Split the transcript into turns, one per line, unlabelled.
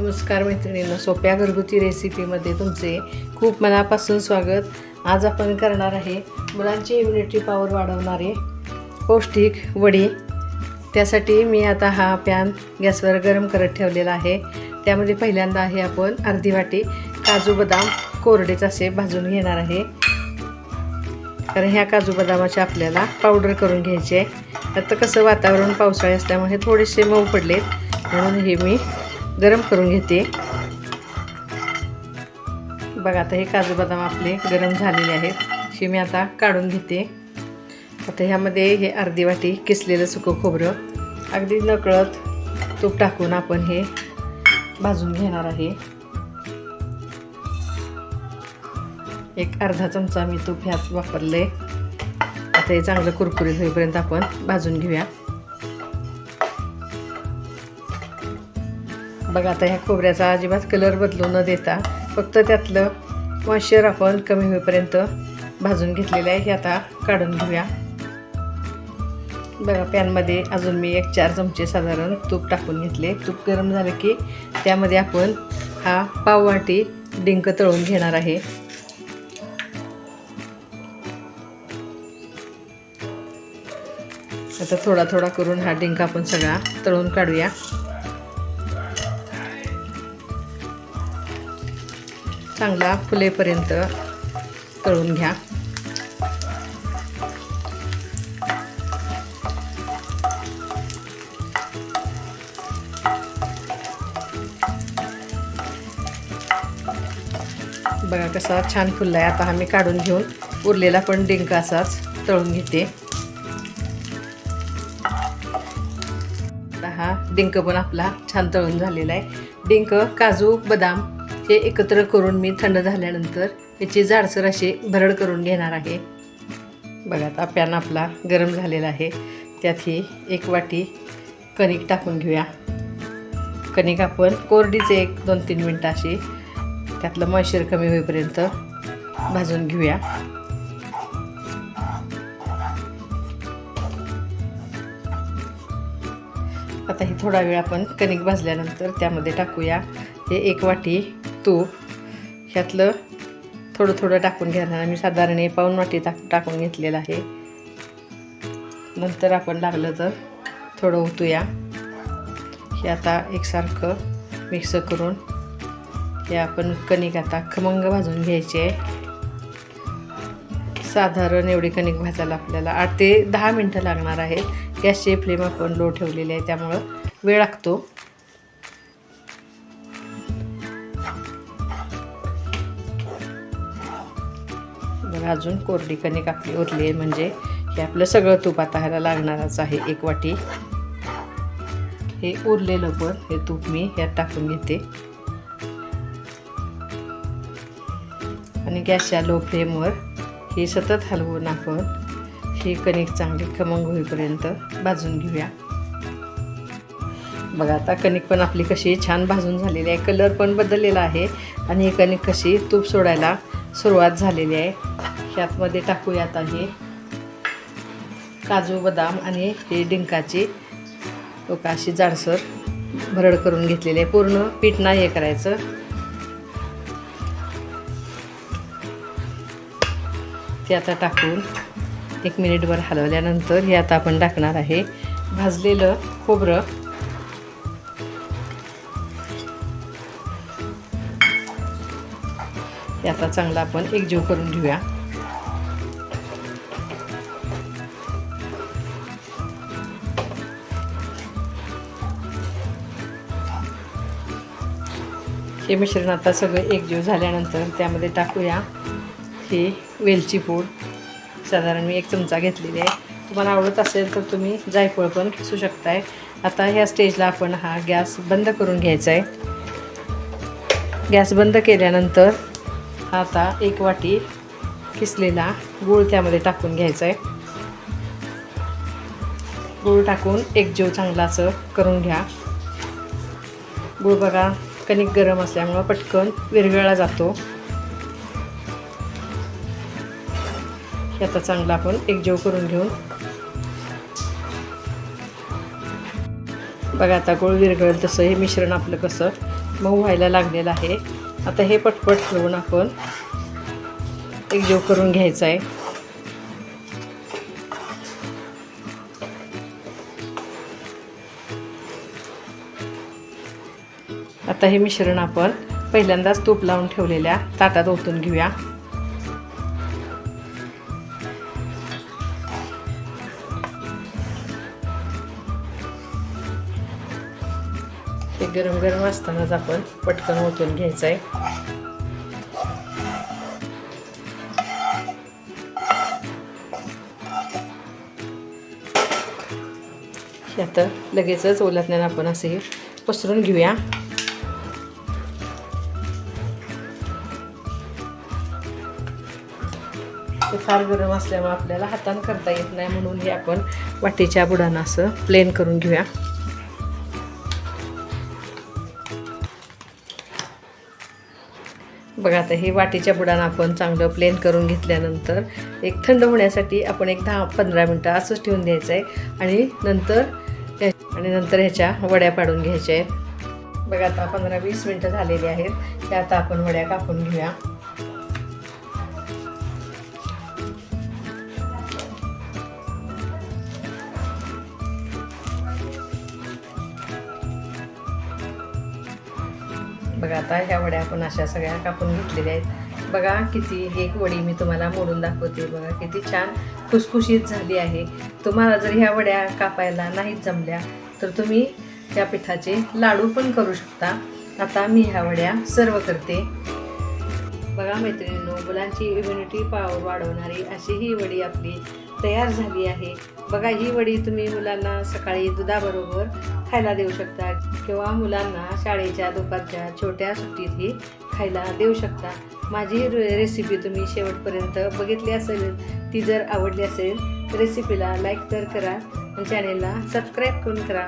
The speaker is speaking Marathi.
नमस्कार मैत्रिणींनो सोप्या घरगुती रेसिपीमध्ये तुमचे खूप मनापासून स्वागत. आज आपण करणार आहे मुलांची इम्युनिटी पॉवर वाढवणारे पौष्टिक वडी. त्यासाठी मी आता हा पॅन गॅसवर गरम करत ठेवलेला आहे. त्यामध्ये पहिल्यांदा आहे आपण अर्धी वाटी काजू बदाम कोरडेच असे भाजून घेणार आहे. कारण ह्या काजू बदामाचे आपल्याला पावडर करून घ्यायचे आहे. आता कसं वातावरण पावसाळी असल्यामुळे थोडेसे मऊ पडलेत. म्हणून हे मी गरम करून घेते. बघा आता हे काजू बदाम आपले गरम झालेले आहेत. हे मी आता काढून घेते. आता ह्यामध्ये हे अर्धी वाटी किसलेलं सुकं खोबरं. अगदी नकळत तूप टाकून आपण हे भाजून घेणार आहे. एक अर्धा चमचा मी तूप ह्यात वापरले आता हे चांगलं कुरकुरीत होईपर्यंत आपण भाजून घेऊया. बघा आता ह्या खोबऱ्याचा अजिबात कलर बदलू न देता फक्त त्यातलं मॉइश्चर आपण कमी होईपर्यंत भाजून घेतलेलं आहे हे आता काढून घेऊया. बघा पॅनमध्ये अजून मी एक चार चमचे साधारण तूप टाकून घेतले. तूप गरम झालं की त्यामध्ये आपण हा पाववाटी डिंक तळून घेणार आहे. आता थोडा थोडा करून हा डिंक आपण सगळा तळून काढूया. चांगला फुलेपर्यंत तळून घ्या. बघा कसा छान फुलला आहे आता हा मी काढून घेऊन उरलेला पण डिंक असाच तळून घेते. हा डिंक पण आपला छान तळून झालेला आहे डिंक काजू बदाम हे एकत्र करून मी थंड झाल्यानंतर याची जाडसर अशी भरड करून घेणार आहे. बघा आता पॅन आपला गरम झालेला आहे. त्यात ही एक वाटी कणिक टाकून घेऊया. कणिक आपण कोरडीचे एक दोन तीन मिनटं अशी त्यातलं मॉइश्चर कमी होईपर्यंत भाजून घेऊया. आता ही थोडा वेळ आपण कणिक भाजल्यानंतर त्यामध्ये टाकूया. हे एक वाटी तूप ह्यातलं थोडं थोडं टाकून घेणार मी साधारण हे पाऊन वाटी टाक टाकून घेतलेलं आहे. नंतर आपण लागलं तर थोडं ओतूया. हे आता एकसारखं मिक्स करून हे आपण कणिक आता खमंग भाजून घ्यायचे. आहे साधारण एवढी कणिक भाजायला आपल्याला आठ ते दहा मिनटं लागणार आहे गॅसची फ्लेम आपण लो ठेवलेली आहे त्यामुळं वेळ लागतो. बघा अजून कोरडी कणिक आपली उरली आहे. म्हणजे हे आपलं सगळं तूप आता ह्याला लागणारच आहे. एक वाटी. हे उरलेलं पण हे तूप मी यात टाकून घेते. आणि गॅसच्या लो फ्लेमवर हे सतत हलवून आपण ही कणिक चांगली खमंग होईपर्यंत भाजून घेऊया. बघा आता कणिक पण आपली कशी छान भाजून झालेली आहे. कलर पण बदललेला आहे. आणि ही कणिक कशी तूप सोडायला सुरुवात झालेली आहे. ह्यातमध्ये टाकूया आता हे काजू बदाम आणि हे डिंकाची लोक अशी जाडसर भरड करून घेतलेली आहे. पूर्ण पीठ नाही हे करायचं. ते आता टाकून एक मिनिटभर हलवल्यानंतर हे आता आपण टाकणार आहे. भाजलेलं खोबरं याचा आता चांगलं आपण एकजीव करून घेऊया. हे मिश्रण आता सगळं एकजीव झाल्यानंतर त्यामध्ये टाकूया. ही वेलची पूड. साधारण मी एक चमचा घेतलेली आहे. तुम्हाला आवडत असेल तर तुम्ही जायफळ पण खिसू शकताय. आता ह्या स्टेजला आपण हा गॅस बंद करून घ्यायचा आहे. गॅस बंद केल्यानंतर आता एक वाटी किसलेला गूळ त्यामध्ये टाकून घ्यायचा आहे गूळ टाकून एक जीव चांगला असं करून घ्या. गूळ बघा कणिक गरम असल्यामुळं पटकन विरघळला जातो. हे आता चांगला आपण एकजीव करून घेऊन बघा आता गोळ विरघळेल तसं हे मिश्रण आपलं कसं मऊ व्हायला लागलेलं आहे. आता हे पटपट ठेवून आपण एक जेव करून घ्यायचं आहे आता हे मिश्रण आपण पहिल्यांदाच तूप लावून ठेवलेल्या ताटात ओतून घेऊया. ते गरम गरम असतानाच आपण पटकन ओतून घ्यायचं आहे आता लगेचच ओलातण्यानं आपण असे पसरून घेऊया. ते फार गरम असल्यामुळे आपल्याला हातानं करता येत नाही म्हणून हे आपण वाटीच्या बुडानं असं प्लेन करून घेऊया. बघा आता हे वाटीच्या बुडानं आपण चांगलं प्लेन करून घेतल्यानंतर एक थंड होण्यासाठी आपण एक दहा पंधरा मिनटं असंच ठेवून द्यायचं आहे. आणि नंतर आणि नंतर ह्याच्या वड्या पाडून घ्यायच्या आहेत. बघा आता पंधरा वीस मिनटं झालेली आहेत. त्या आता आपण वड्या कापून घेऊया. बघा आता ह्या वड्या आपण अशा सगळ्या कापून घेतलेल्या आहेत. बघा किती एक वडी मी तुम्हाला मोडून दाखवते. बघा किती छान खुसखुशीत झाली आहे. तुम्हाला जर ह्या वड्या कापायला नाहीत जमल्या तर तुम्ही त्या पिठाचे लाडू पण करू शकता. आता मी ह्या वड्या सर्व करते. बघा मैत्रिणींनो मुलांची इम्युनिटी पावर वाढवणारी अशी ही वडी आपली तयार झाली आहे. बघा ही वडी तुम्ही मुलांना सकाळी दुधाबरोबर खायला देऊ शकता किंवा मुलांना शाळेच्या दुपारच्या छोट्या सुट्टीतही खायला देऊ शकता. माझी रे- रेसिपी तुम्ही शेवटपर्यंत बघितली असेल ती जर आवडली असेल रेसिपीला लाईक तर करा चॅनेलला सबस्क्राईब करून करा.